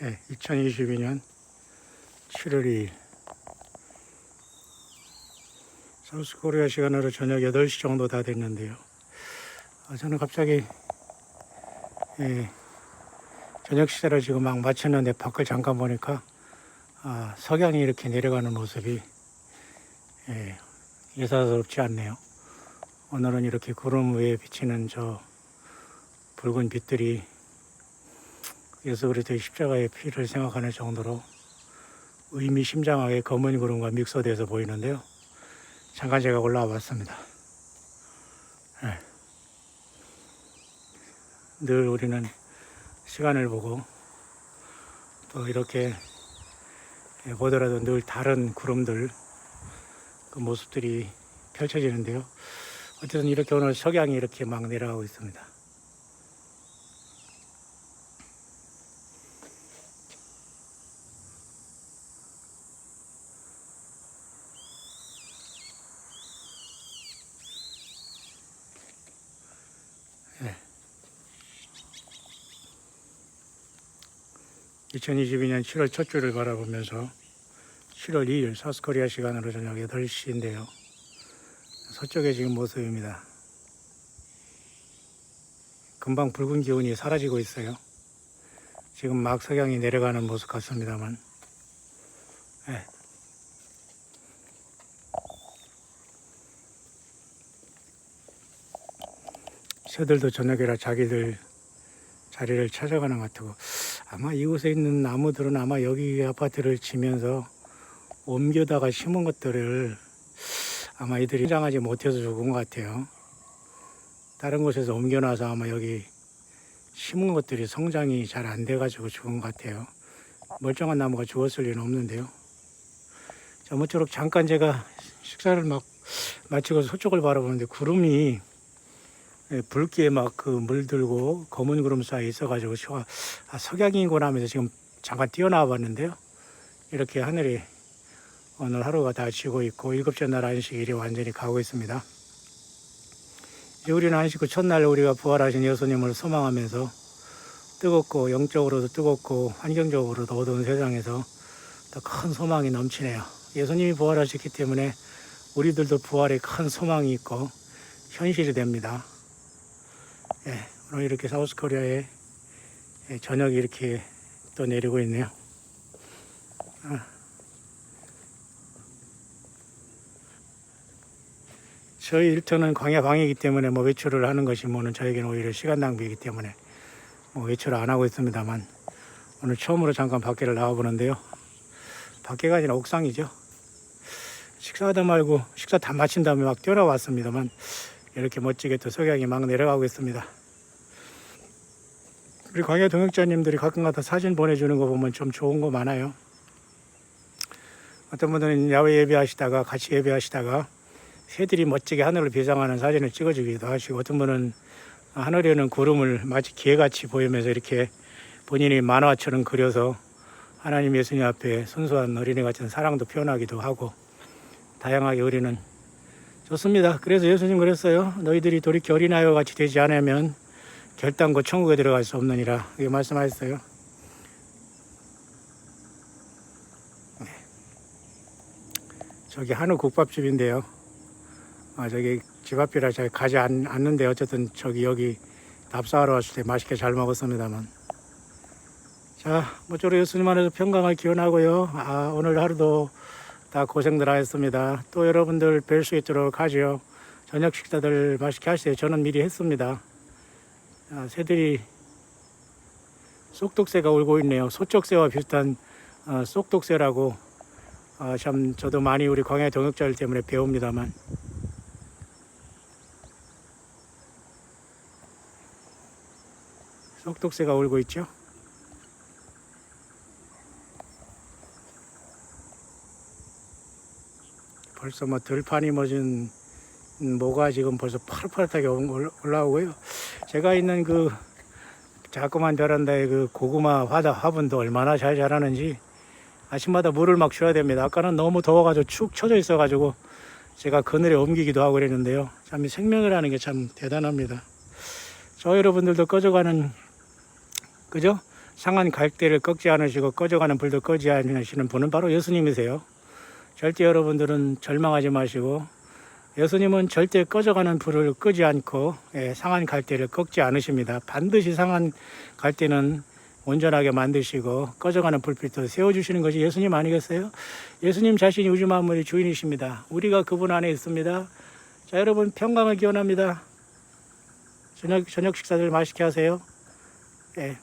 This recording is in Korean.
네, 2022년 7월 2일 사우스코리아 시간으로 저녁 8시 정도 다 됐는데요. 아, 저는 갑자기 예, 저녁 식사를 지금 막 마쳤는데 밖을 잠깐 보니까 아, 석양이 이렇게 내려가는 모습이 예, 예사스럽지 않네요. 오늘은 이렇게 구름 위에 비치는 저 붉은 빛들이 예수 그리스도의 십자가의 피를 생각하는 정도로 의미심장하게 검은 구름과 믹서돼서 보이는데요. 잠깐 제가 올라와 봤습니다. 예. 늘 우리는 시간을 보고 또 이렇게 예, 보더라도 늘 다른 구름들 그 모습들이 펼쳐지는데요. 어쨌든 이렇게 오늘 석양이 이렇게 막 내려가고 있습니다. 2022년 7월 첫 주를 바라보면서 7월 2일 사우스코리아 시간으로 저녁 8시인데요. 서쪽에 지금 모습입니다. 금방 붉은 기운이 사라지고 있어요. 지금 막 석양이 내려가는 모습 같습니다만. 예. 새들도 저녁이라 자기들 자리를 찾아가는 것 같고 아마 이곳에 있는 나무들은 아마 여기 아파트를 지면서 옮겨다가 심은 것들을 아마 이들이 성장하지 못해서 죽은 것 같아요. 다른 곳에서 옮겨놔서 아마 여기 심은 것들이 성장이 잘 안 돼가지고 죽은 것 같아요. 멀쩡한 나무가 죽었을 리는 없는데요. 자, 모쪼록 잠깐 제가 식사를 막 마치고 서쪽을 바라보는데 구름이 예, 붉게 막 그 물들고 검은 구름 사이에 있어가지고 저- 아, 석양이구나 하면서 지금 잠깐 뛰어나와 봤는데요. 이렇게 하늘이 오늘 하루가 다 지고 있고 일곱째 날 안식일이 완전히 가고 있습니다. 이제 우리는 안식 후 첫날 우리가 부활하신 예수님을 소망하면서 뜨겁고 영적으로도 뜨겁고 환경적으로도 어두운 세상에서 더 큰 소망이 넘치네요. 예수님이 부활하셨기 때문에 우리들도 부활에 큰 소망이 있고 현실이 됩니다. 예, 오늘 이렇게 사우스 코리아에 예, 저녁이 이렇게 또 내리고 있네요. 아. 저희 일터는 광야 방이기 때문에 뭐 외출을 하는 것이 뭐는 저에게는 오히려 시간 낭비이기 때문에 뭐 외출을 안 하고 있습니다만 오늘 처음으로 잠깐 밖에를 나와 보는데요. 밖에가 아니라 옥상이죠. 식사하다 말고 식사 다 마친 다음에 막 뛰어나왔습니다만 이렇게 멋지게 또 석양이 막 내려가고 있습니다. 우리 광야 동역자님들이 가끔가다 사진 보내주는 거 보면 좀 좋은 거 많아요. 어떤 분들은 야외 예배하시다가 같이 예배하시다가 새들이 멋지게 하늘을 비상하는 사진을 찍어주기도 하시고 어떤 분은 하늘에는 구름을 마치 개같이 보이면서 이렇게 본인이 만화처럼 그려서 하나님 예수님 앞에 순수한 어린애 같은 사랑도 표현하기도 하고 다양하게 우리는 좋습니다. 그래서 예수님 그랬어요. 너희들이 돌이켜 어린아이와 같이 되지 않으면 결단코 천국에 들어갈 수 없느니라 이렇게 말씀하셨어요. 네. 저기 한우 국밥집인데요. 아, 저기 집 앞이라 잘 가지 않, 않는데 어쨌든 저기 여기 답사하러 왔을 때 맛있게 잘 먹었습니다만. 자, 모쪼록 예수님 안에서 평강을 기원하고요. 아, 오늘 하루도 다 고생들 하셨습니다. 또 여러분들 뵐 수 있도록 하죠. 저녁 식사들 맛있게 하세요. 저는 미리 했습니다. 아, 새들이 쏙독새가 울고 있네요. 소쩍새와 비슷한 어, 쏙독새라고 아, 참 저도 많이 우리 광야 동역자들 때문에 배웁니다만 쏙독새가 울고 있죠. 벌써 뭐 들판이 멎은 모가 지금 벌써 파릇파릇하게 올- 올라오고요. 제가 있는 그 자그만 베란다에 그 고구마 화다 화분도 얼마나 잘 자라는지 아침마다 물을 막 줘야 됩니다. 아까는 너무 더워가지고 축 처져 있어가지고 제가 그늘에 옮기기도 하고 그랬는데요. 참이 생명이라는 게 참 대단합니다. 저 여러분들도 꺼져가는 그죠? 상한 갈대를 꺾지 않으시고 꺼져가는 불도 꺼지 않으시는 분은 바로 예수님이세요. 절대 여러분들은 절망하지 마시고 예수님은 절대 꺼져가는 불을 끄지 않고 예, 상한 갈대를 꺾지 않으십니다. 반드시 상한 갈대는 온전하게 만드시고 꺼져가는 불빛도 세워주시는 것이 예수님 아니겠어요? 예수님 자신이 우주 만물의 주인이십니다. 우리가 그분 안에 있습니다. 자 여러분 평강을 기원합니다. 저녁 저녁 식사들 맛있게 하세요. 예.